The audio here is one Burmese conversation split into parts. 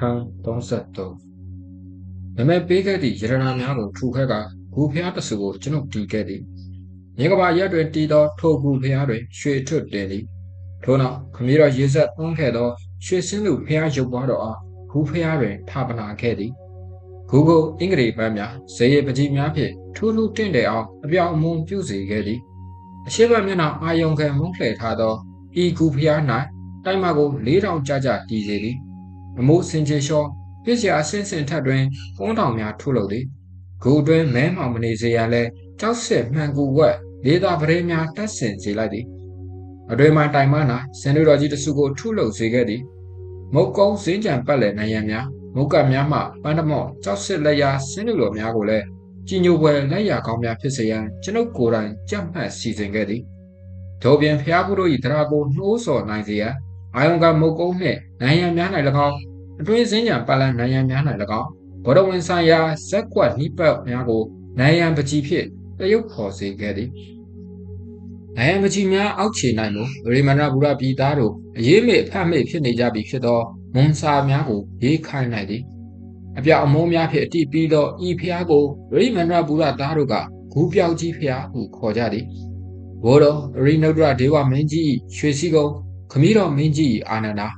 ခန်း33နမဲပေးခဲ့သည့်ယရနာများကိုထူခဲကဂူဖျားတဆူကိုကျွန်ုပ်တီးခဲ့သည်မြေကဘာရက်တွင်တီးသောထိုဂူဖျားတွင်ရွှေထွတ်တင်သည်ထို့နောက်ခမည်းတော်ရေဆက်သွန်းခဲ့သောရွှေစင်းလူဖျားရုပ်ပွားတော်အားဂူဖျားတွင်ထပနာခဲ့သည်ဂူကိုအင်္ဂလိပ်ပန်းများဇေယပကြီးများဖြင့်ထူးထူးတင့်တယ်အောင်အပြောင်အမွန်ပြုစေခဲ့သည်အရှိဘမျက်နှာအာယုံခံမုန်းလှည့်ထားသောဤဂူဖျား၌တိုက်မကို၄တောင်ကြကြတည်စေသည် အမိုးစင်ချေလျှောပြစ်စရာအဆင့်ဆင့်ထက်တွင်ကုန်းတောင်များထုတ်လုပ်သည်ဂူတွင်မဲမှောင်မနေစေရန်လဲကြောက်ဆက်မှန်ကူဝက်လေးသာပရေများတက်ဆင်စေလိုက်သည်အတွင်မှတိုင်မနာစင်လူတော်ကြီးတစုကိုထုလုပ်စေခဲ့သည်မုတ်ကုန်းစင်းကြံပတ်လည်နိုင်ရန်များမုတ်ကပ်များမှပန်းတမော့ကြောက်စစ်လက်ရာစင်းလူတော်များကိုလည်းကြည်ညိုပွဲလက်ရာကောင်းများဖြစ်စေရန်ကျွန်ုပ်ကိုယ်တိုင်ကြက်မှတ်စီစဉ်ခဲ့သည်ထို့ပြင်ဖျားဖူးတို့၏တရားကိုနှိုးဆော်နိုင်စေရန် အာယုံကမုတ်ကုန်းနှင့်နိုင်ရန်များ၌၎င်းအတွင်းစင်းကြံပါလန်နိုင်ရန်များ၌၎င်းဘောရဝင်ဆိုင်ရာဇက်ကွက်နှိပတ်များကိုနိုင်ရန်ပကြီးဖြင့်တရုပ်ဖော်စေခဲ့သည်နိုင်ရန်ပကြီးများအောက်ခြေ၌မူရေမန္တဘူရပြည်သားတို့အရေးမေအဖတ်မေဖြစ်နေကြပြီဖြစ်သောမွန်စာများကိုရေးခိုင်းလိုက်သည်အပြောင်အမုန်းများဖြင့်အတိပြီးသောဤဖျားကိုရိမန္တဘူရသားတို့ကဂူပြောက်ကြီးဖျားဟုခေါ်ကြသည်ဘောတော်ရိနုဒ္ဒရဒေဝမင်းကြီးရွှေစည်းကုန်း ခမည်းတော်မင်းကြီးအာနန္ဒာ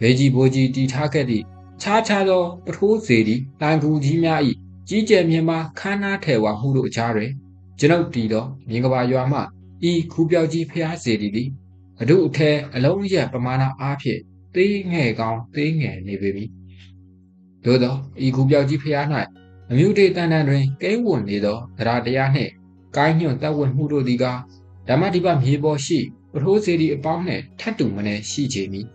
ဘေကြီးဘိုးကြီးတီထားခဲ့သည့်ခြားခြားသောပထိုးစေသည်တန်ကူကြီးများ၏ကြီးကျယ်မြင့်မားခမ်းနားထဲဝါမှုတို့အကြားတွင်ကျွန်ုပ်တီသောမြင်ကဘာရွာမှဤခူပြောက်ကြီးဖျားစေသည်သည်အတို့အထဲအလုံးရပမာဏအားဖြင့်သေးငယ်ကောင်းသေးငယ်နေပေပြီသို့သောဤခူပြောက်ကြီးဖျား၌အမျိုးတေတန်တန်တွင်ကဲဝွန်နေသောတရားတရားနှင့်ကိုင်းညွန့်တပ်ဝတ်မှုတို့သည်ကဓမ္မတိပမြေပေါ်ရှိ ပထိုးစေဒီအပေါင်းနှင့်ထတ်တူမနေရှိချေမည်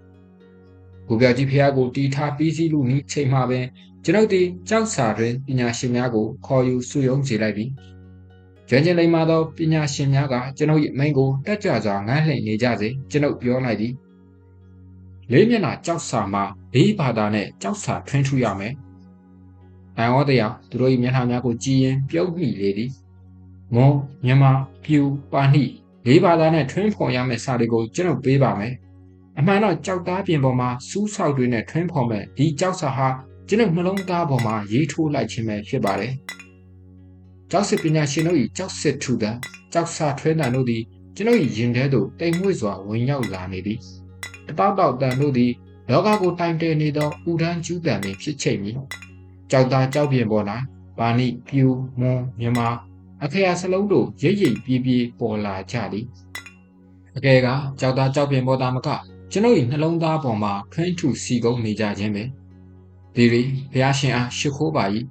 ကိုပြကြီးဖျားကိုတီထားပြီးစီးလူနီးချိန်မှပင်ကျွန်ုပ်သည်ကြောက်စာတွင်ပညာရှင်များကိုခေါ်ယူစုယုံစေလိုက်ပြီကျွမ်းကျင်လိမ္မာသောပညာရှင်များကကျွန်ုပ်၏မိန်ကိုတက်ကြွစွာငန်းလှိမ့်နေကြစေကျွန်ုပ်ပြောလိုက်သည်လေးမျက်နှာကြောက်စာမှာဘေးဘာသာနဲ့ကြောက်စာထွင်းထူရမယ်အံဩတရားသူတို့၏မျက်နှာများကိုကြည်ရင်ပြုတ်မိလေသည်မွန်မြန်မာပြူပါဏိ လေးဘာသာနဲ့ထွင်းဖော်ရမယ့်စာတွေကိုကျွန်တော်ပေးပါမယ်။အမှန်တော့ကြောက်သားပြင်ပေါ်မှာစူးဆောက်တွေနဲ့ထွင်းဖော်မဲ့ဒီကြောက်စာဟာကျွန်တော်နှလုံးသားပေါ်မှာရေးထိုးလိုက်ခြင်းပဲဖြစ်ပါတယ်။ကြောက်စစ်ပညာရှင်တို့၏ကြောက်စစ်ထူတဲ့ကြောက်စာထွဲတန်တို့သည်ကျွန်တော်၏ရင်ထဲသို့တိမ်မွေ့စွာဝင်ရောက်လာနေသည်။တပေါက်ပေါက်တန်တို့သည်လောကကိုတိုင်တဲနေသောဥဒန်းကျူးတန်ပင်ဖြစ်ချိန်မည်။ကြောက်သားကြောက်ပြင်ပေါ်၌ပါဏိပြူမွန်မြန်မာ အခရာစလုံးတို့ရိပ်ရိပ်ပြေးပြေးပေါ်လာကြသည်အကယ်ကကြောက်သားကြောက်ပင်ပေါ်သားမကကျွန်ုပ်၏နှလုံးသားပေါ်မှာထွင်းထူစီကုန်းနေကြခြင်းပဲဒီရီဘုရားရှင်အားရှိခိုးပါ၏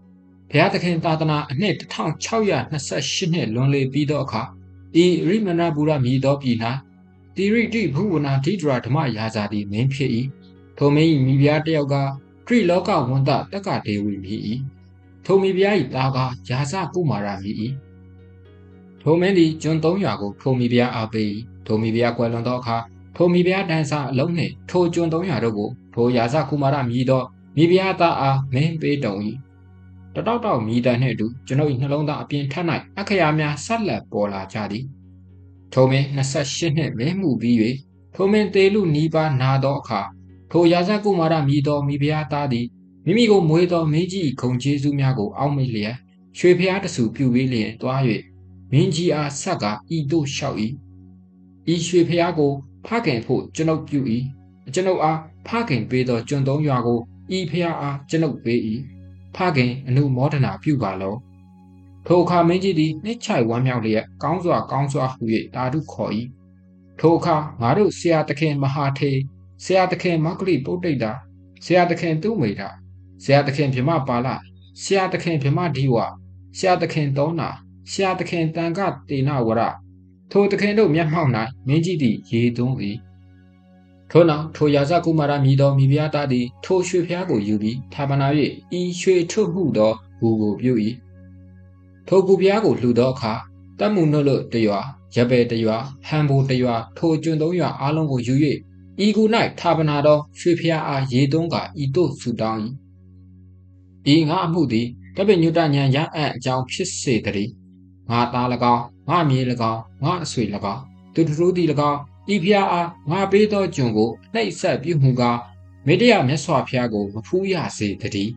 ဘုရားသခင်သာသနာအနှစ်1628နှစ်လွန်လေပြီးသောအခါဤရိမဏဘူရမြည်သောပြည်၌တိရိတိဘုဝနာဒိဒရာဓမ္မရာဇာတိမင်းဖြစ်၏ထိုမင်း၏မိဖုရားတယောက်ကခရိလောကဝန်တတက္ကဒေဝီမြည်၏ထိုမိဖုရား၏သားကယာဇကုမာရမြည်၏ ထိုမင်းသည်ကျွန်း၃ရွာကိုထိုမိဖုရားအားပေးထိုမိဖုရားကွယ်လွန်သောအခါထိုမိဖုရားတန်ဆာအလုံးနှင့်ထိုကျွန်း၃ရွာတို့ကိုထိုရာဇကုမာရမြည်သောမိဖုရားသားအားမင်းပေးတော်၏တတောက်တောက်မြည်တန်နှင့်အတူကျွန်ုပ်၏နှလုံးသားအပြင်ထက်၌အခရာများဆက်လက်ပေါ်လာကြသည်ထိုမင်း28နှစ်မင်းမှုပြီး၍ထိုမင်းတေလူနီးပါးနာသောအခါထိုရာဇကုမာရမြည်သောမိဖုရားသားသည်မိမိကိုမွေးသောမင်းကြီးခုံကျေးဇူးများကိုအောက်မေ့လျက်ရွှေဖျားတဆူပြုပေးလျင်တွား၍ မင်းကြီးအားဆက်ကဤတို့လျှောက်၏ဤရွှေဖျားကိုဖခင်ဖို့ကျွန်ုပ်ပြု၏ကျွန်ုပ်အားဖခင်ပေးသောကျွန်သုံးရွာကိုဤဖျားအားကျွန်ုပ်ပေး၏ဖခင်အနုမောဒနာပြုပါလောထိုအခါမင်းကြီးသည်နှိမ့်ချိုက်ဝမ်းမြောက်လျက်ကောင်းစွာကောင်းစွာဟု၍တာဓုခေါ်၏ထိုအခါငါတို့ဆရာသခင်မဟာထေဆရာသခင်မောက္ကလိပုတ်တိတ်တာဆရာသခင်သူမိတာဆရာသခင်ဗြဟ္မပါဠဆရာသခင်ဗြဟ္မဒီဝဆရာသခင်သောနာ ဆရာသခင်တန်ခတေနဝရထိုသခင်တို့မျက်မှောက်၌မင်းကြီးသည်ရေသွန်း၏ထို့နောက်ထိုရာဇကုမာရမြည်သောမိဖုရားသားသည်ထိုရွှေဖျားကိုယူပြီးထာပနာ၍ဤရွှေထုတ်မှုသောဘူကိုပြု၏ထိုကူဖျားကိုလှူသောအခါတတ်မှုနှုတ်လို့တရွာရပဲတရွာဟန်ဘူတရွာထိုကျွန်းသုံးရွာအားလုံးကိုယူ၍ဤကူ၌ထာပနာသောရွှေဖျားအားရေသွန်းကဤသို့ဆူတောင်း၏ဤငါအမှုသည်တပိညုတဉဏ်ရအံ့အကြောင်းဖြစ်စေတည်း ငါသား၎င်းငါမြေ၎င်းငါအဆွေ၎င်းသူတို့သည်၎င်းဤဖျားအားငါပေးသောကျွန်ကိုနှိပ်ဆက်ပြုမှုကာမေတ္တရမြတ်စွာဘုရားကိုမဖူးရစေတည်း